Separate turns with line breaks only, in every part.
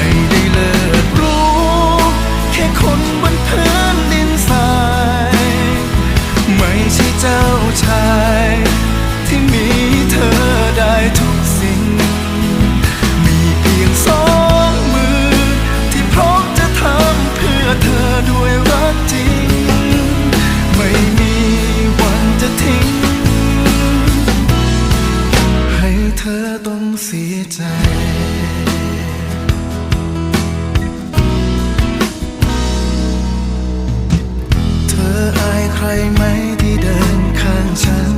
ไไหมที่เดินข้างฉัน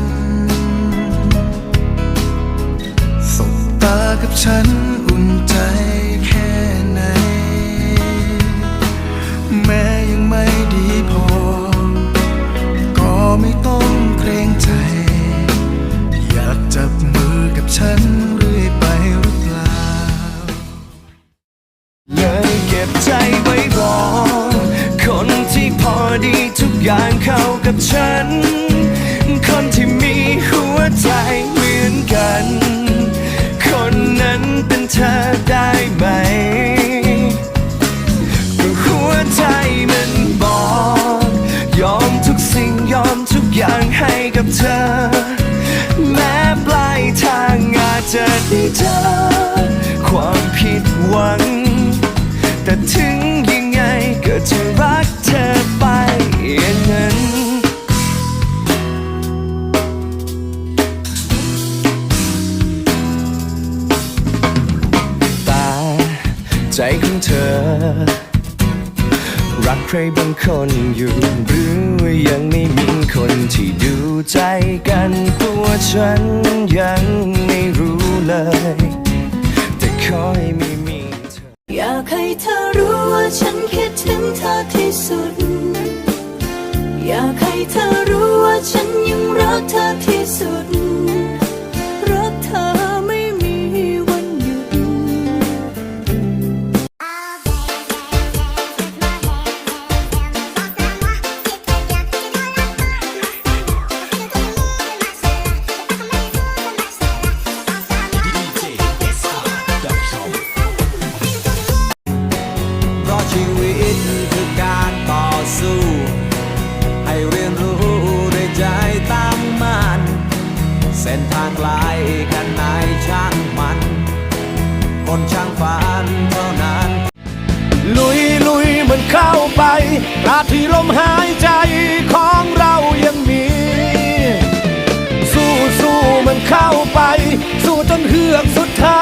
สบตากับฉันอุ่นใจแค่ไหน แม้ยังไม่ดีพอ ก็ไม่ต้องเกรงใจ อยากจับมือกับฉันเรื่อยไปหรือเปล่า เลยเก็บใจไว้รอคนที่พอดีทุก อย่างเข้ากับฉันคน ใจของเธอ รักใครบางคนอยู่หรือว่ายังไม่มีคนที่ดูใจกันตัวฉันยังไม่รู้เลย แต่ขอให้ไม่มีเธอ
อยากให้เธอรู้ว่าฉันคิดถึงเธอที่สุด อยากให้เธอรู้ว่าฉันยังรักเธอที่สุด เป็น
ทางไกลกันไหนช่างมัน คนช่างฝันเท่านั้น
ลุยลุยมันเข้าไปตราที่ลมหายใจของเรายังมี สู้สู้มันเข้าไป สู้จนเฮือกสุดท้าย